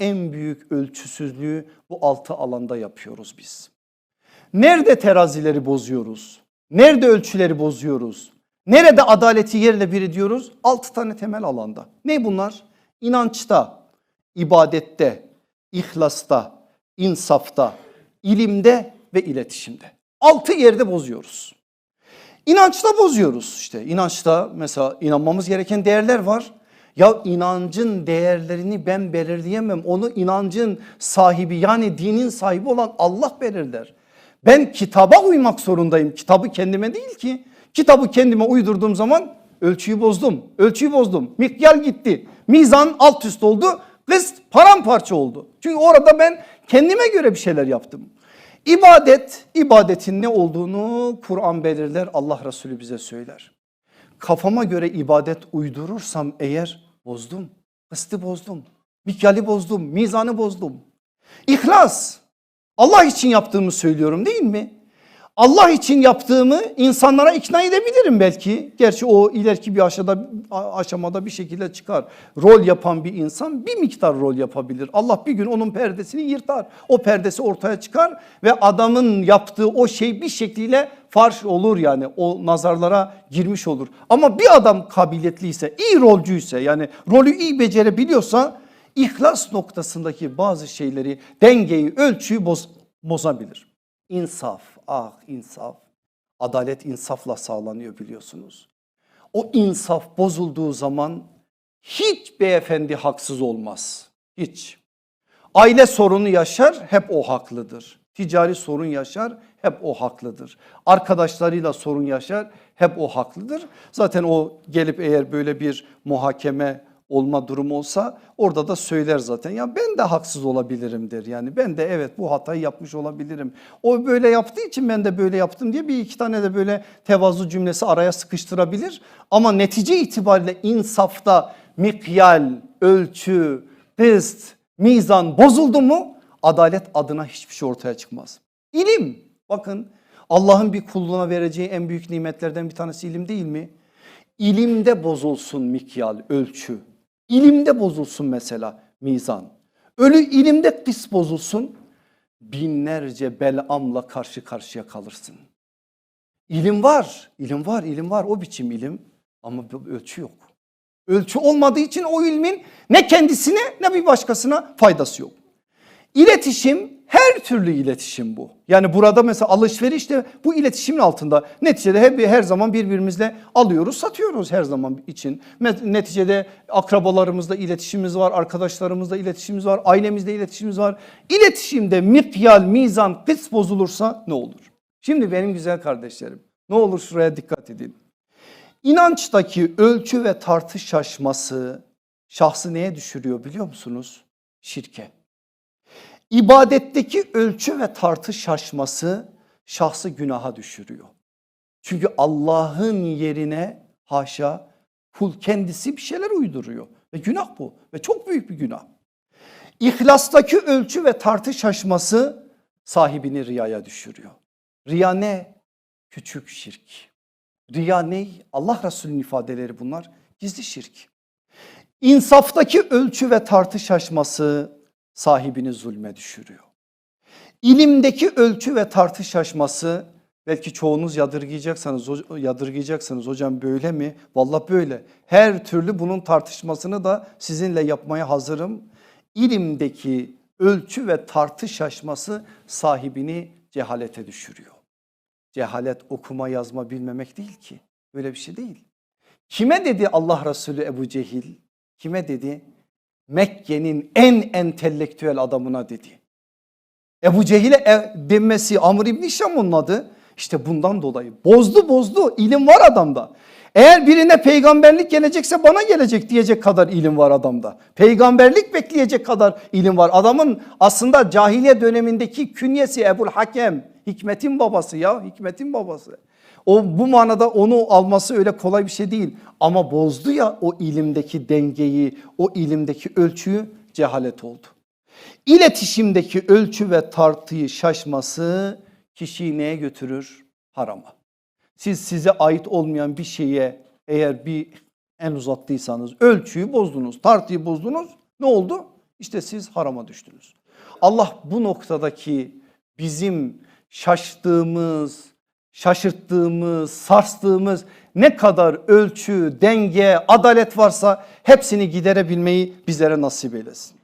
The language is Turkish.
En büyük ölçüsüzlüğü bu altı alanda yapıyoruz biz. Nerede terazileri bozuyoruz? Nerede ölçüleri bozuyoruz? Nerede adaleti yerle bir ediyoruz? Altı tane temel alanda. Ne bunlar? İnançta, ibadette, ihlasta, insafta, ilimde ve iletişimde. Altı yerde bozuyoruz. İnançta bozuyoruz işte. İnançta mesela inanmamız gereken değerler var. Ya inancın değerlerini ben belirleyemem. Onu inancın sahibi yani dinin sahibi olan Allah belirler. Ben kitaba uymak zorundayım. Kitabı kendime değil ki. Kitabı kendime uydurduğum zaman ölçüyü bozdum. Ölçüyü bozdum. Mikyal gitti. Mizan alt üst oldu. Kız paramparça oldu. Çünkü orada ben kendime göre bir şeyler yaptım. İbadet, ibadetin ne olduğunu Kur'an belirler, Allah Resulü bize söyler. Kafama göre ibadet uydurursam eğer bozdum, kıstı bozdum, mikyali bozdum, mizanı bozdum. İhlas, Allah için yaptığımı söylüyorum değil mi? Allah için yaptığımı insanlara ikna edebilirim belki. Gerçi o ileriki bir aşamada, aşamada bir şekilde çıkar. Rol yapan bir insan bir miktar rol yapabilir. Allah bir gün onun perdesini yırtar. O perdesi ortaya çıkar ve adamın yaptığı o şey bir şekliyle farş olur yani o nazarlara girmiş olur. Ama bir adam kabiliyetliyse, iyi rolcüyse yani rolü iyi becerebiliyorsa ihlas noktasındaki bazı şeyleri, dengeyi, ölçüyü boz, bozabilir. İnsaf, ah insaf. Adalet insafla sağlanıyor biliyorsunuz. O insaf bozulduğu zaman hiç beyefendi haksız olmaz. Hiç. Aile sorunu yaşar hep o haklıdır. Ticari sorun yaşar hep o haklıdır. Arkadaşlarıyla sorun yaşar hep o haklıdır. Zaten o gelip eğer böyle bir muhakeme olma durumu olsa orada da söyler zaten. Ya ben de haksız olabilirim der. Yani ben de evet bu hatayı yapmış olabilirim. O böyle yaptığı için ben de böyle yaptım diye bir iki tane de böyle tevazu cümlesi araya sıkıştırabilir. Ama netice itibariyle insafta mikyal, ölçü, kıst, mizan bozuldu mu adalet adına hiçbir şey ortaya çıkmaz. İlim bakın Allah'ın bir kulluğuna vereceği en büyük nimetlerden bir tanesi ilim değil mi? İlimde bozulsun mikyal, ölçü. İlimde bozulsun mesela mizan. Ölü ilimde kıs bozulsun binlerce belamla karşı karşıya kalırsın. İlim var, ilim var, ilim var o biçim ilim ama ölçü yok. Ölçü olmadığı için o ilmin ne kendisine ne bir başkasına faydası yok. İletişim her türlü iletişim bu. Yani burada mesela alışveriş de bu iletişimin altında. Neticede hep her zaman birbirimizle alıyoruz, satıyoruz her zaman için. Neticede akrabalarımızla iletişimimiz var, arkadaşlarımızla iletişimimiz var, ailemizde iletişimimiz var. İletişimde mikyal, mizan, kıs bozulursa ne olur? Şimdi benim güzel kardeşlerim ne olur şuraya dikkat edin. İnançtaki ölçü ve tartış şaşması şahsı neye düşürüyor biliyor musunuz? Şirke. İbadetteki ölçü ve tartış şaşması şahsı günaha düşürüyor. Çünkü Allah'ın yerine haşa kul kendisi bir şeyler uyduruyor. Ve günah bu ve çok büyük bir günah. İhlastaki ölçü ve tartış şaşması sahibini riyaya düşürüyor. Riya ne? Küçük şirk. Riya ne? Allah Resulü'nün ifadeleri bunlar. Gizli şirk. İnsaftaki ölçü ve tartış şaşması sahibini zulme düşürüyor. İlimdeki ölçü ve tartış şaşması belki çoğunuz yadırgayacaksınız, yadırgayacaksınız hocam böyle mi? Valla böyle. Her türlü bunun tartışmasını da sizinle yapmaya hazırım. İlimdeki ölçü ve tartış şaşması sahibini cehalete düşürüyor. Cehalet okuma yazma bilmemek değil ki. Böyle bir şey değil. Kime dedi Allah Resulü Ebu Cehil? Kime dedi? Mekke'nin en entelektüel adamına dedi. Ebu Cehil'e denmesi Amr İbni Şam'ın adı işte bundan dolayı bozdu bozdu ilim var adamda. Eğer birine peygamberlik gelecekse bana gelecek diyecek kadar ilim var adamda. Peygamberlik bekleyecek kadar ilim var. Adamın aslında cahiliye dönemindeki künyesi Ebul Hakem. Hikmetin babası ya hikmetin babası. O bu manada onu alması öyle kolay bir şey değil. Ama bozdu ya o ilimdeki dengeyi, o ilimdeki ölçüyü cehalet oldu. İletişimdeki ölçü ve tartıyı şaşması kişiyi neye götürür? Harama. Siz size ait olmayan bir şeye eğer bir en uzattıysanız ölçüyü bozdunuz, tartıyı bozdunuz ne oldu? İşte siz harama düştünüz. Allah bu noktadaki bizim şaştığımız, şaşırttığımız, sarstığımız ne kadar ölçü, denge, adalet varsa hepsini giderebilmeyi bizlere nasip eylesin.